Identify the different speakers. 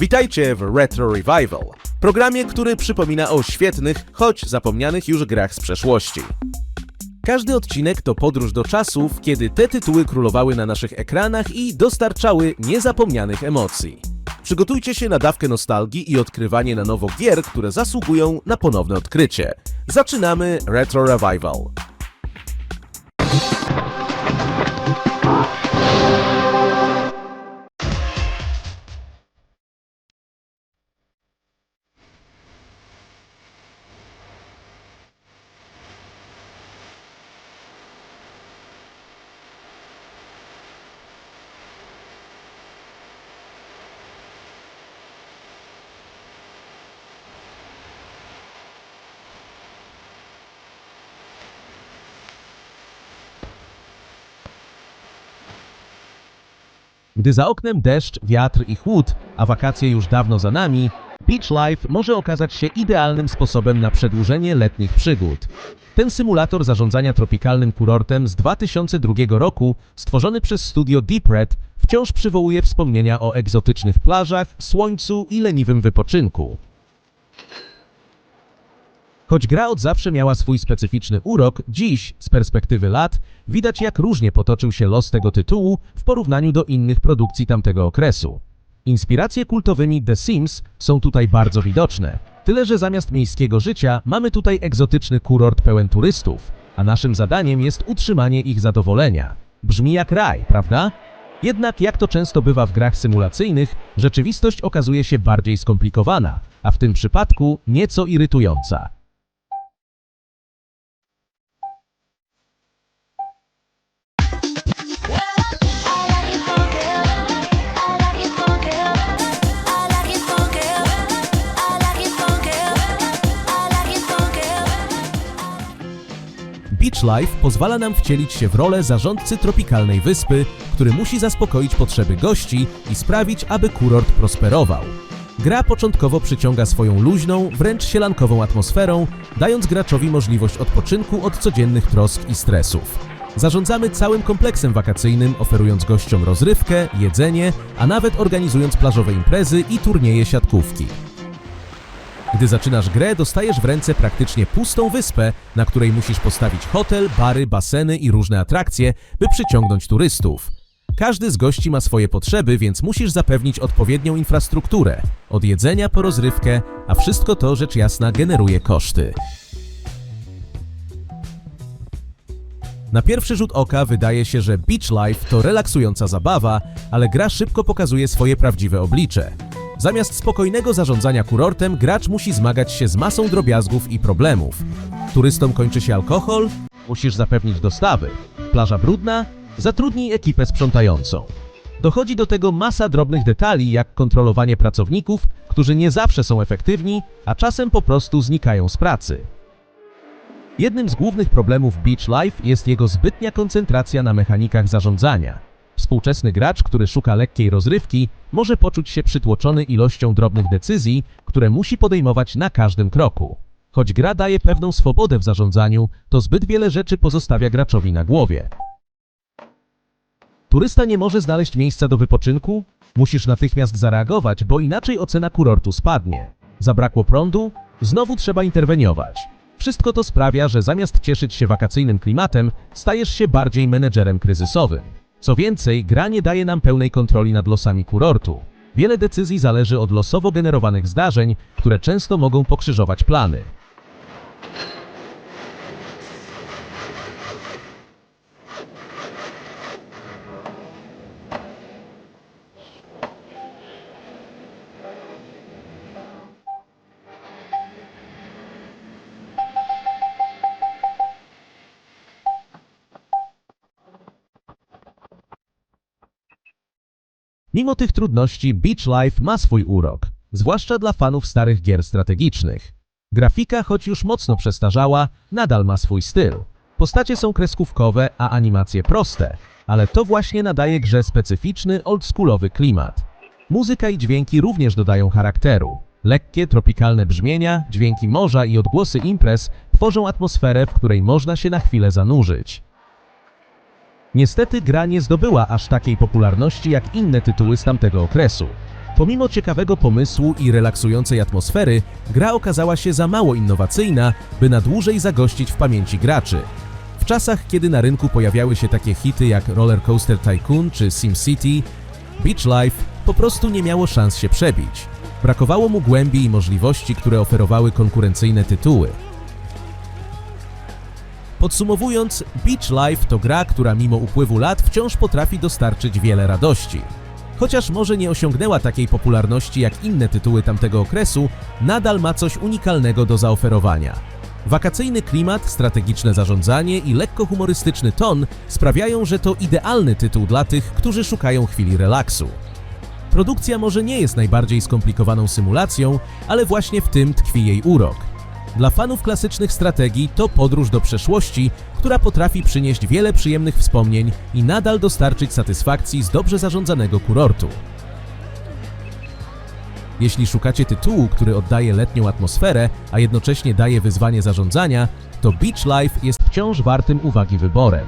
Speaker 1: Witajcie w Retro Revival, programie, który przypomina o świetnych, choć zapomnianych już grach z przeszłości. Każdy odcinek to podróż do czasów, kiedy te tytuły królowały na naszych ekranach i dostarczały niezapomnianych emocji. Przygotujcie się na dawkę nostalgii i odkrywanie na nowo gier, które zasługują na ponowne odkrycie. Zaczynamy Retro Revival.
Speaker 2: Gdy za oknem deszcz, wiatr i chłód, a wakacje już dawno za nami, Beach Life może okazać się idealnym sposobem na przedłużenie letnich przygód. Ten symulator zarządzania tropikalnym kurortem z 2002 roku, stworzony przez studio Deep Red, wciąż przywołuje wspomnienia o egzotycznych plażach, słońcu i leniwym wypoczynku. Choć gra od zawsze miała swój specyficzny urok, dziś, z perspektywy lat, widać jak różnie potoczył się los tego tytułu w porównaniu do innych produkcji tamtego okresu. Inspiracje kultowymi The Sims są tutaj bardzo widoczne. Tyle, że zamiast miejskiego życia mamy tutaj egzotyczny kurort pełen turystów, a naszym zadaniem jest utrzymanie ich zadowolenia. Brzmi jak raj, prawda? Jednak jak to często bywa w grach symulacyjnych, rzeczywistość okazuje się bardziej skomplikowana, a w tym przypadku nieco irytująca. Beach Life pozwala nam wcielić się w rolę zarządcy tropikalnej wyspy, który musi zaspokoić potrzeby gości i sprawić, aby kurort prosperował. Gra początkowo przyciąga swoją luźną, wręcz sielankową atmosferą, dając graczowi możliwość odpoczynku od codziennych trosk i stresów. Zarządzamy całym kompleksem wakacyjnym, oferując gościom rozrywkę, jedzenie, a nawet organizując plażowe imprezy i turnieje siatkówki. Gdy zaczynasz grę, dostajesz w ręce praktycznie pustą wyspę, na której musisz postawić hotel, bary, baseny i różne atrakcje, by przyciągnąć turystów. Każdy z gości ma swoje potrzeby, więc musisz zapewnić odpowiednią infrastrukturę, od jedzenia po rozrywkę, a wszystko to rzecz jasna generuje koszty. Na pierwszy rzut oka wydaje się, że Beach Life to relaksująca zabawa, ale gra szybko pokazuje swoje prawdziwe oblicze. Zamiast spokojnego zarządzania kurortem, gracz musi zmagać się z masą drobiazgów i problemów. Turystom kończy się alkohol, musisz zapewnić dostawy. Plaża brudna, zatrudnij ekipę sprzątającą. Dochodzi do tego masa drobnych detali, jak kontrolowanie pracowników, którzy nie zawsze są efektywni, a czasem po prostu znikają z pracy. Jednym z głównych problemów Beach Life jest jego zbytnia koncentracja na mechanikach zarządzania. Współczesny gracz, który szuka lekkiej rozrywki, może poczuć się przytłoczony ilością drobnych decyzji, które musi podejmować na każdym kroku. Choć gra daje pewną swobodę w zarządzaniu, to zbyt wiele rzeczy pozostawia graczowi na głowie. Turysta nie może znaleźć miejsca do wypoczynku? Musisz natychmiast zareagować, bo inaczej ocena kurortu spadnie. Zabrakło prądu? Znowu trzeba interweniować. Wszystko to sprawia, że zamiast cieszyć się wakacyjnym klimatem, stajesz się bardziej menedżerem kryzysowym. Co więcej, gra nie daje nam pełnej kontroli nad losami kurortu. Wiele decyzji zależy od losowo generowanych zdarzeń, które często mogą pokrzyżować plany. Mimo tych trudności, Beach Life ma swój urok, zwłaszcza dla fanów starych gier strategicznych. Grafika, choć już mocno przestarzała, nadal ma swój styl. Postacie są kreskówkowe, a animacje proste, ale to właśnie nadaje grze specyficzny, oldschoolowy klimat. Muzyka i dźwięki również dodają charakteru. Lekkie, tropikalne brzmienia, dźwięki morza i odgłosy imprez tworzą atmosferę, w której można się na chwilę zanurzyć. Niestety gra nie zdobyła aż takiej popularności jak inne tytuły z tamtego okresu. Pomimo ciekawego pomysłu i relaksującej atmosfery, gra okazała się za mało innowacyjna, by na dłużej zagościć w pamięci graczy. W czasach, kiedy na rynku pojawiały się takie hity jak Roller Coaster Tycoon czy SimCity, Beach Life po prostu nie miało szans się przebić. Brakowało mu głębi i możliwości, które oferowały konkurencyjne tytuły. Podsumowując, Beach Life to gra, która mimo upływu lat wciąż potrafi dostarczyć wiele radości. Chociaż może nie osiągnęła takiej popularności jak inne tytuły tamtego okresu, nadal ma coś unikalnego do zaoferowania. Wakacyjny klimat, strategiczne zarządzanie i lekko humorystyczny ton sprawiają, że to idealny tytuł dla tych, którzy szukają chwili relaksu. Produkcja może nie jest najbardziej skomplikowaną symulacją, ale właśnie w tym tkwi jej urok. Dla fanów klasycznych strategii to podróż do przeszłości, która potrafi przynieść wiele przyjemnych wspomnień i nadal dostarczyć satysfakcji z dobrze zarządzanego kurortu. Jeśli szukacie tytułu, który oddaje letnią atmosferę, a jednocześnie daje wyzwanie zarządzania, to Beach Life jest wciąż wartym uwagi wyborem.